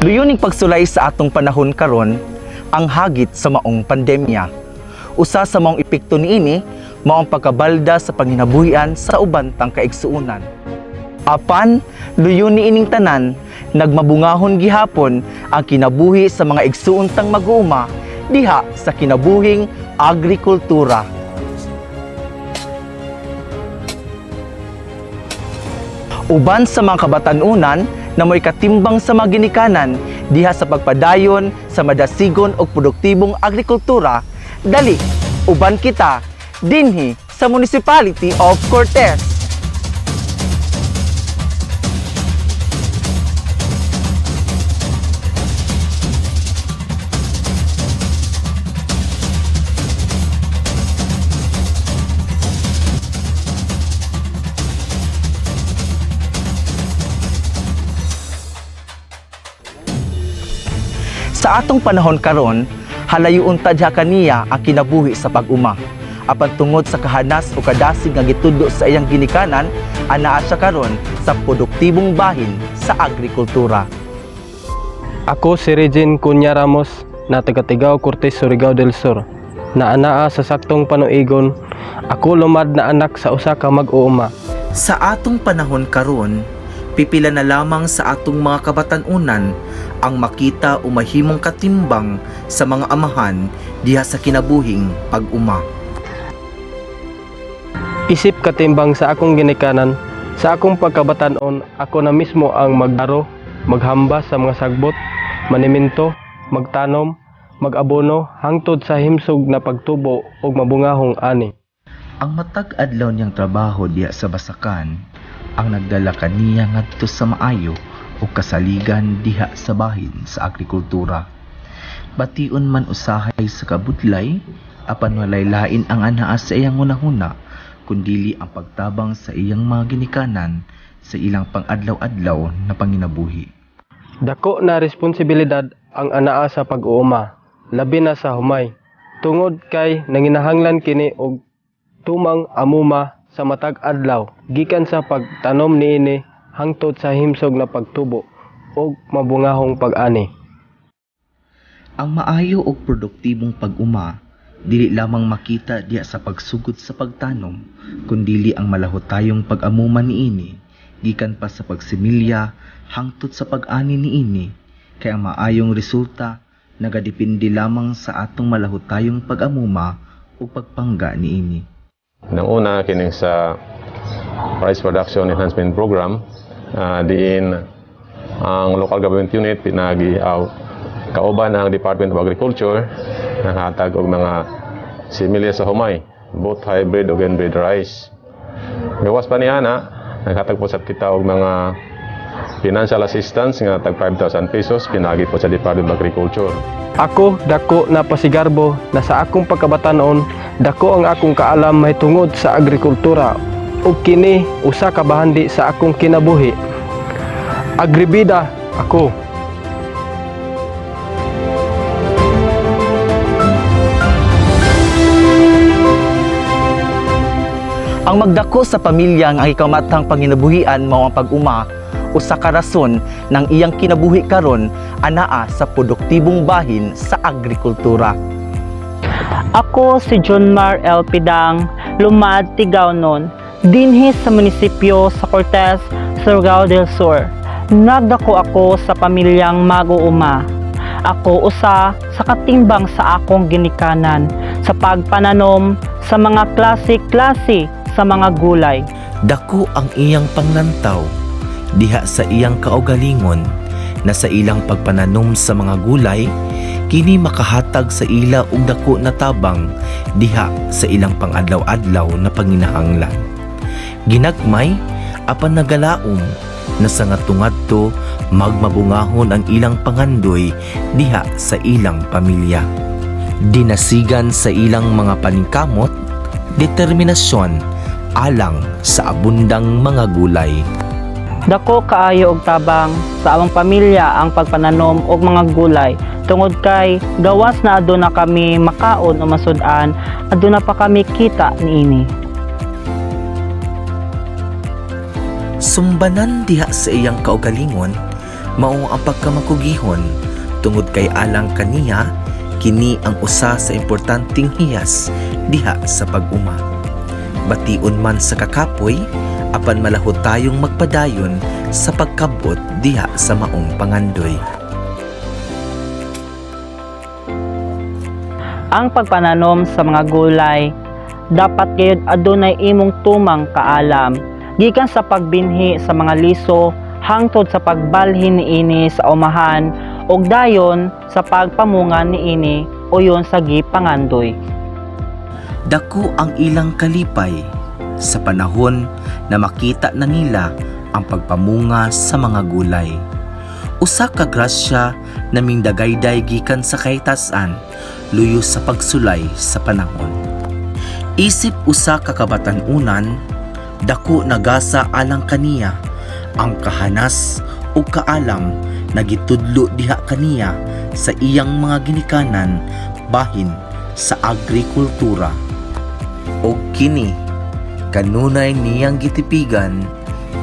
Luyuning pagsulay sa atong panahon karon ang hagit sa maong pandemya. Usa sa maong epekto niini mao ang pagkabalda sa panginabuhian sa uban tang kaigsuunan. Apan, luyon ni ining tanan, nagmabungahon gihapon ang kinabuhi sa mga igsuon tang mag-uuma diha sa kinabuhing agrikultura. Uban sa mga kabatanunan na mo'y katimbang sa mga ginikanan diha sa pagpadayon sa madasigon o produktibong agrikultura, dali, uban kita, dinhi sa Municipality of Cortez. Sa atong panahon karon, halayuon ta diha kaniya ang kinabuhi sa pag-uma. Apan tungod sa kahanas o kadasig nga gitudlo sa iyang ginikanan, anaa siya karon sa produktibong bahin sa agrikultura. Ako si Regine Cunha Ramos na taga-Tigaw Cortez, Surigao del Sur. Na anaa sa saktong panuigon, ako lumad na anak sa usa ka mag-uuma. Sa atong panahon karon, pipila na lamang sa atong mga kabatanunan ang makita o mahimong katimbang sa mga amahan diha sa kinabuhing pag-uma. Isip katimbang sa akong ginikanan, sa akong pagkabatanon, ako na mismo ang magdaro, maghamba sa mga sagbot, maniminto, magtanom, mag-abono, hangtod sa himsog na pagtubo o mabungahong ani. Ang matag adlaw niyang trabaho diya sa basakan ang nagdala kaniya ngadto sa maayo o kasaligan diha sa bahin sa agrikultura. Bation man usahay sa kabutlay, apan walay lain ang anaa sa iyang hunahuna, kundili ang pagtabang sa iyang mga ginikanan sa ilang pang-adlaw-adlaw na panginabuhi. Dako na responsibilidad ang anaa sa pag-uuma, labi na sa humay. Tungod kay nanginahanglan kini og tumang amuma sa matag adlaw gikan sa pagtanom niini hangtod sa himsog na pagtubo og mabungahong pag-ani. Ang maayo o produktibong pag-uma, dili lamang makita diya sa pagsugod sa pagtanom, kundili ang malahutayong pag-amuman niini, gikan pa sa pagsimilya hangtod sa pag-ani niini, kay ang maayong resulta nagadepende lamang sa atong malahutayong pag-amuma o pagpangga niini. Nang una, kining sa Rice Production Enhancement Program, ah, diin ang local government unit pinagi aw kauban ang Department of Agriculture nakahatag og mga similya sa humay, both hybrid ug inbred rice. Gawas pa ni ana, naghatag po sa kita og mga financial assistance nga tag 5,000 pesos pinagi po sa Department of Agriculture. Ako dako na pasigarbo na sa akong pagkabatanon dako ang akong kaalam may tungod sa agrikultura ug kini usa ka bahandi sa akong kinabuhi. Agribida ako. Ang magdako sa pamilya nga ikamatang panginabuhian mao ang pag-uma usa ka rason ng iyang kinabuhi karon anaa sa produktibong bahin sa agrikultura. Ako si John Mar L. Pidang, Lumad, Tigawnon, dinhi sa munisipyo sa Cortez, Surigao del Sur. Nagdako ako sa pamilyang mag-uuma. Ako usa sa katimbang sa akong ginikanan sa pagpananom sa mga klase-klase sa mga gulay. Dako ang iyang panglantaw diha sa iyang kaugalingon na sa ilang pagpananom sa mga gulay kini makahatag sa ila og dako na tabang diha sa ilang pangadlaw-adlaw na panginahanglan. Ginagmay apan nagalaom na sa ngadto magmabungahon ang ilang pangandoy diha sa ilang pamilya. Dinasigan sa ilang mga paningkamot, determinasyon alang sa abundang mga gulay. Dako kaayo og tabang sa among pamilya ang pagpananom og mga gulay tungod kay gawas na aduna kami makaon o masud-an aduna pa kami kita niini. Sumbanan diha sa iyang kaugalingon, mao ang pagkamakugihon tungod kay alang kaniya kini ang usa sa importanteng hiyas diha sa pag-uma. Bation man sa kakapoy, apan malahot tayong magpadayon sa pagkabot diha sa maong pangandoy. Ang pagpananom sa mga gulay dapat gayud adunay imong tumang kaalam gikan sa pagbinhi sa mga liso hangtod sa pagbalhin niini sa umahan ug dayon sa pagpamungan niini uyon sa gipangandoy. Dako ang ilang kalipay sa panahon na makita na nila ang pagpamunga sa mga gulay. Usa ka grasya na mindagayday gikan sa kahitasan luyo sa pagsulay sa panahon. Isip usa ka kabatan-unan dako nagasa alang kaniya ang kahanas o kaalam na gitudlo diha kaniya sa iyang mga ginikanan bahin sa agrikultura o kini kanunay niyang gitipigan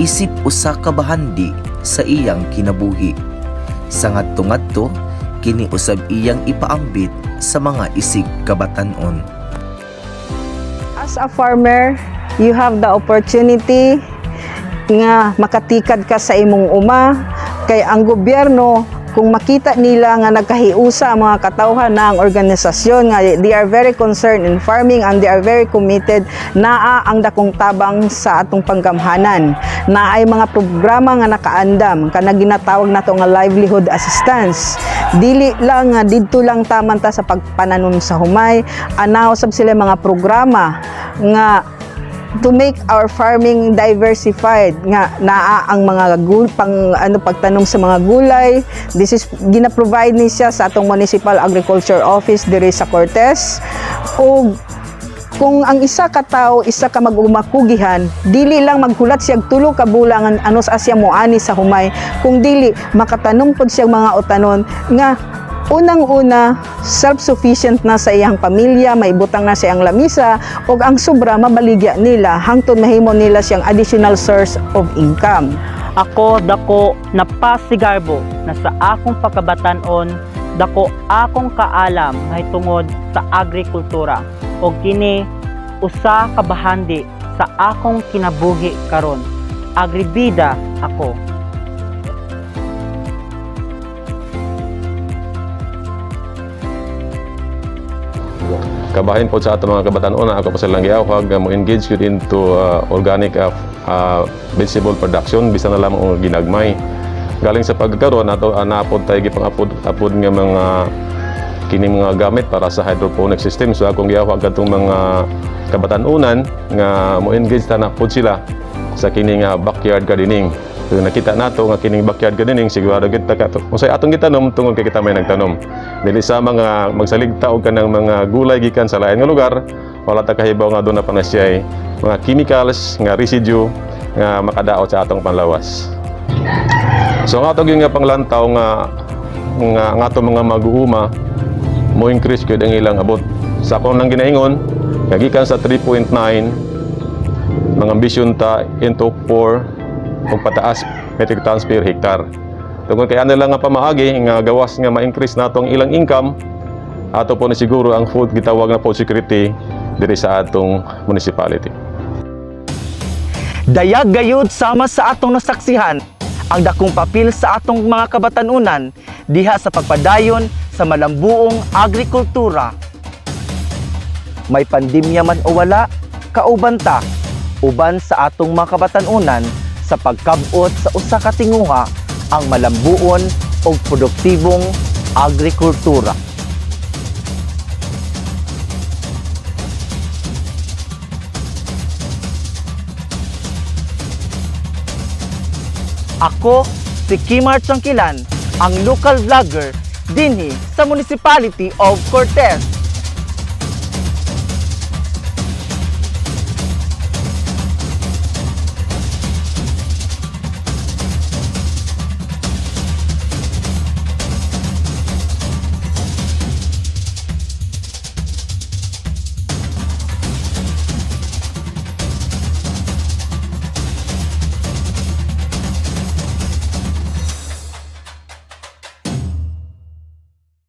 isip usa ka bahandi sa iyang kinabuhi. Sa ngadto-ngadto kini usab iyang ipaambit sa mga isig kabatanon. As a farmer, you have the opportunity nga makatikad ka sa imong uma kay ang gobyerno kung makita nila nga nagkahiusa ang mga katawhan na ang organisasyon nga they are very concerned in farming and they are very committed naa ang dakong tabang sa atong panggamhanan. Na ay mga programa nga nakaandam kana ginatawag nato nga livelihood assistance. Dili lang nga didto lang taman ta sa pagpananom sa humay. Anaw sab sila mga programa nga to make our farming diversified. Nga naa ang mga gul pang ano pagtanom sa mga gulay. This is gina-provide ni siya sa atong municipal agriculture office diri sa Cortes. O kung ang isa ka tao isa ka magumakugihan dili lang maghulat siya og tulo ka bulangan ano sa siya moani sa humay. Kung dili makatanom pod siya mga utanon nga unang-una self-sufficient na sa iyang pamilya may butang na sa iyang lamisa ug ang sobra mabaligya nila hangtod mahimo nila siyang additional source of income Ako dako napasigarbo na sa akong pagkabatanon dako akong kaalam mahitungod sa agrikultura o kini usa ka bahandi sa akong kinabuhi karon. Agribida ako. Kabahin po sa ato mga kabatan-on ako pa silang giawhag uh, mo engage yun into uh, organic uh, uh, vegetable production. Bisan na lamang ang ginagmay. Galing sa pagkaroon ato uh, naapod tayo gipang-apod apod nga mga kini mga gamit para sa hydroponic system. So akong giawhag katong mga kabatan-unan nga mo engage ta na pod sila sa kini nga backyard gardening So nakita nato nga kining backyard gardening siguro kita ka usay atong gitanom tungod kay kita may nagtanom. Dili sa mga magsaligta og kanang mga gulay gikan sa lain nga lugar wala ta kahibaw nga doon na pa na siya mga chemicals nga residue nga makadaot sa atong panlawas. So nga atong nga panglantaw nga nga nga atong mga mag-uuma mo increase gyud ang ilang abot. Sa akong nang ginaingon nga gikan sa 3.9 mga ambisyon ta into 4 kung pataas metric tons per hectare. Tungkol kaya nila nga pamaagi nga gawas nga ma-increase natong ilang income ato po ni siguro ang food gitawag na food security diri sa atong municipality. Dayag gayud sama sa atong nasaksihan ang dakong papel sa atong mga kabatanunan diha sa pagpadayon sa malambuong agrikultura. May pandemya man o wala, kauban ta, uban sa atong mga kabatanunan sa pagkabot sa usa ka tinguha ang malambuon o produktibong agrikultura. Ako, si Kimar Changkilan, ang local vlogger dinhi sa Municipality of Cortez.